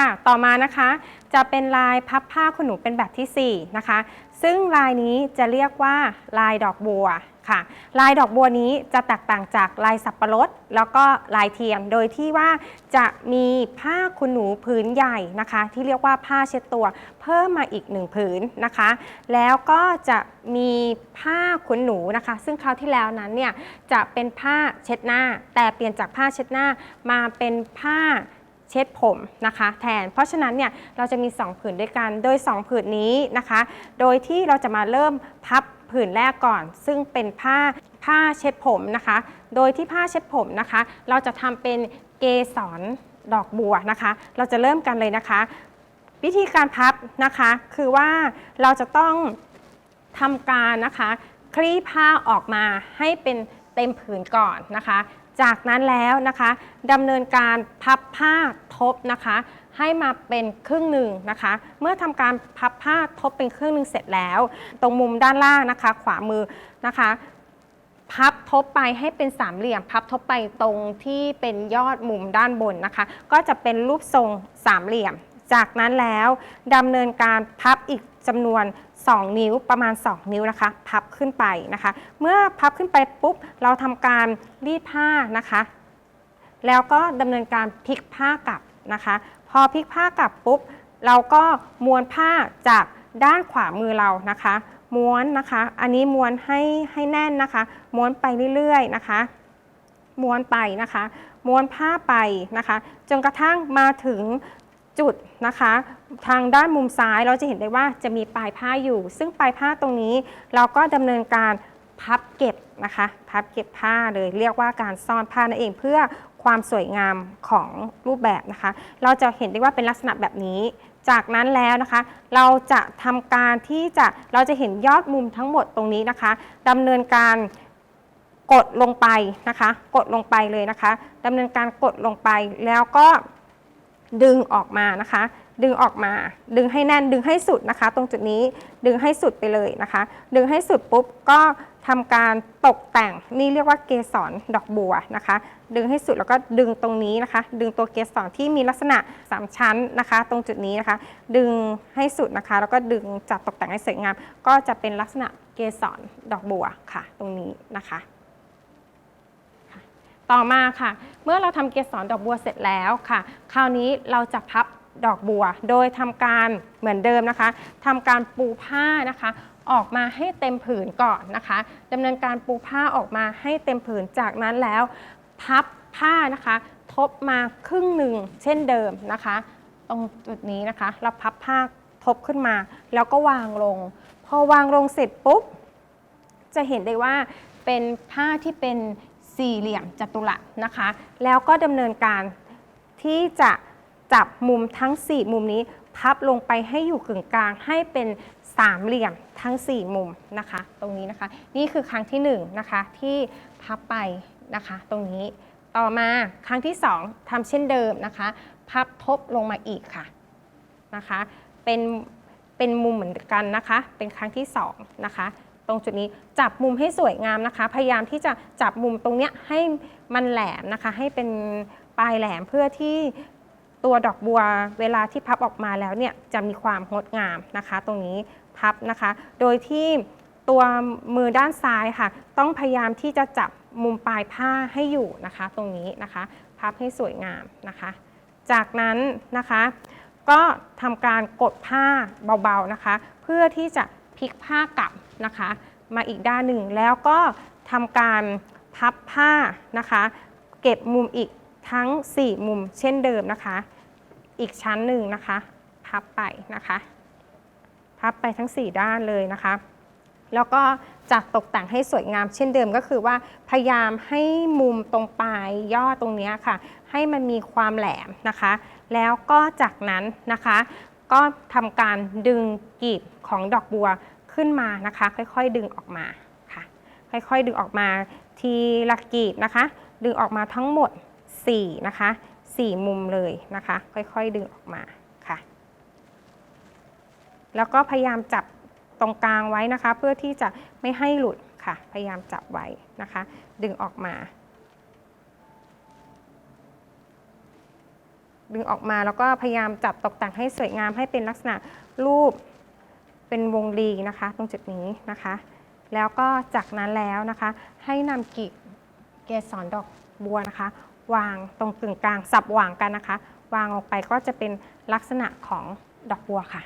ค่ะ ต่อมานะคะจะเป็นลายพับผ้าขนหนูเป็นแบบทีสี่ 4 นะคะ ซึ่งลายนี้จะเรียกว่าลายดอกบัวค่ะ ลายดอกบัวนี้จะแตกต่างจากลายสับปะรด แล้วก็ลายเทียม โดยที่ว่าจะมีผ้าขนหนูผืนใหญ่นะคะ ที่เรียกว่าผ้าเช็ดตัว เพิ่มมาอีกหนึ่งผืนนะคะ แล้วก็จะมีผ้าขนหนูนะคะ ซึ่งคราวที่แล้วนั้นเนี่ยจะเป็นผ้าเช็ดหน้า แต่เปลี่ยนจากผ้าเช็ดหน้ามาเป็นผ้า เช็ดผมนะคะ แทน เพราะฉะนั้นเนี่ยเราจะมี 2 ผืนด้วยกัน โดย 2 ผืนนี้นะคะ โดยที่เราจะมาเริ่มพับผืนแรกก่อน ซึ่งเป็นผ้าผ้าเช็ดผมนะคะ โดยที่ผ้าเช็ดผมนะคะ เราจะทำเป็นเกสรดอกบัวนะคะ เราจะเริ่มกันเลยนะคะ วิธีการพับนะคะ คือว่าเราจะต้องทำการนะคะ คลี่ผ้าออกมาให้เป็นเต็มผืนก่อนนะคะ จากนั้นแล้วนะคะดำเนินการพับผ้าทบนะคะ ให้มาเป็นครึ่งหนึ่งนะคะ เมื่อทำการพับผ้าทบเป็นครึ่งหนึ่งเสร็จแล้ว ตรงมุมด้านล่างนะคะ ขวามือนะคะ พับทบไปให้เป็นสามเหลี่ยม พับทบไปตรงที่เป็นยอดมุมด้านบนนะคะ ก็จะเป็นรูปทรงสามเหลี่ยม จากนั้นแล้วดำเนินการพับอีก จำนวน 2 นิ้วประมาณ 2 นิ้วนะคะ พับขึ้นไปนะคะ เมื่อพับขึ้นไปปุ๊บ เราทำการรีดผ้านะคะ แล้วก็ดำเนินการพลิกผ้ากลับนะคะ พอพลิกผ้ากลับปุ๊บ เราก็ม้วนผ้าจากด้านขวามือเรานะคะ ม้วนนะคะ อันนี้ม้วนให้ให้แน่นนะคะ ม้วนไปเรื่อยๆนะคะ ม้วนไปนะคะ ม้วนผ้าไปนะคะ จนกระทั่งมาถึง จุดนะคะ ทางด้านมุมซ้ายเราจะเห็นได้ว่าจะมีปลายผ้าอยู่ ซึ่งปลายผ้าตรงนี้เราก็ดำเนินการพับเก็บนะคะ พับเก็บผ้าเลยเรียกว่าการซ่อนผ้านั่นเองเพื่อความสวยงามของรูปแบบนะคะ เราจะเห็นได้ว่าเป็นลักษณะแบบนี้ จากนั้นแล้วนะคะ เราจะทำการที่จะเราจะเห็นยอดมุมทั้งหมดตรงนี้นะคะดำเนินการกดลงไปนะคะ กดลงไปเลยนะคะดำเนินการกดลงไปแล้วก็ ดึงออกมานะคะ ดึงออกมา ดึงให้แน่นดึงให้สุดนะคะ ตรงจุดนี้ดึงให้สุดไปเลยนะคะ ดึงให้สุดปุ๊บก็ทำการตกแต่งนี่เรียกว่าเกสรดอกบัวนะคะ ดึงให้สุดแล้วก็ดึงตรงนี้นะคะ ดึงตัวเกสรที่มีลักษณะ 3 ชั้นนะคะ ตรงจุดนี้นะคะ ดึงให้สุดนะคะ แล้วก็ดึงจัดตกแต่งให้สวยงาม ก็จะเป็นลักษณะเกสรดอกบัวค่ะ ตรงนี้นะคะ ต่อมาค่ะ เมื่อเราทำเกสรดอกบัวเสร็จแล้วค่ะ คราวนี้เราจะพับดอกบัว โดยทำการเหมือนเดิมนะคะทำการปูผ้านะคะ ออกมาให้เต็มผืนก่อนนะคะดำเนินการปูผ้าออกมาให้เต็มผืนจากนั้นแล้ว พับผ้านะคะ ทบมาครึ่งหนึ่งเช่นเดิมนะคะ ตรงจุดนี้นะคะ เราพับผ้าทบขึ้นมา แล้วก็วางลง พอวางลงเสร็จปุ๊บจะเห็นได้ว่าเป็นผ้าที่เป็น สี่เหลี่ยมจัตุรัสนะคะ แล้วก็ดำเนินการที่จะจับมุมทั้ง 4 มุมนี้พับลงไปให้อยู่กึ่งกลางให้เป็นสามเหลี่ยมทั้ง 4 มุมนะคะ ตรงนี้นะคะ นี่คือครั้งที่1นะคะที่พับไปนะคะ ตรงนี้ต่อมาครั้งที่ 2ทำเช่นเดิมนะคะ พับทบลงมาอีกค่ะนะคะ เป็นเป็นมุมเหมือนกันนะคะ เป็นครั้งที่สองนะคะ ตรงจุดนี้จับมุมให้สวยงามนะคะ พยายามที่จะจับมุมตรงเนี้ยให้มันแหลมนะคะ ให้เป็นปลายแหลมเพื่อที่ตัวดอกบัวเวลาที่พับออกมาแล้วเนี่ยจะมีความงดงามนะคะ ตรงนี้พับนะคะ โดยที่ตัวมือด้านซ้ายค่ะ ต้องพยายามที่จะจับมุมปลายผ้าให้อยู่นะคะ ตรงนี้นะคะ พับให้สวยงามนะคะ จากนั้นนะคะ ก็ทำการกดผ้าเบาๆนะคะ เพื่อที่จะ พลิกผ้ากลับนะคะ มาอีกด้านหนึ่งแล้วก็ทำการพับผ้านะคะ เก็บมุมอีกทั้ง 4 มุมเช่นเดิมนะคะ อีกชั้นหนึ่งนะคะ พับไปนะคะ พับไปทั้ง 4 ด้านเลยนะคะ แล้วก็จัดตกแต่งให้สวยงามเช่นเดิมก็คือว่าพยายามให้มุมตรงปลายยอดตรงเนี้ยค่ะ ให้มันมีความแหลมนะคะ แล้วก็จากนั้นนะคะ ก็ทำการดึงกีบของดอกบัวขึ้นมานะคะ ค่อยๆ ดึงออกมาค่ะ ค่อยๆ ดึงออกมาทีละกีบนะคะ ดึงออกมาทั้งหมด 4 นะคะ 4 มุมเลยนะคะ ค่อยๆ ดึงออกมาค่ะ แล้วก็พยายามจับตรงกลางไว้นะคะ เพื่อที่จะไม่ให้หลุดค่ะ พยายามจับไว้นะคะ ดึงออกมา ดึงออกมาแล้วก็พยายามจัดตกแต่งให้สวยงามให้เป็นลักษณะรูปเป็นวงรีนะคะ ตรงจุดนี้นะคะ แล้วก็จากนั้นแล้วนะคะ ให้นำกีบเกสรดอกบัวนะคะ วางตรงกึ่งกลางสับวางกันนะคะ วางลงไปก็จะเป็นลักษณะของดอกบัวค่ะ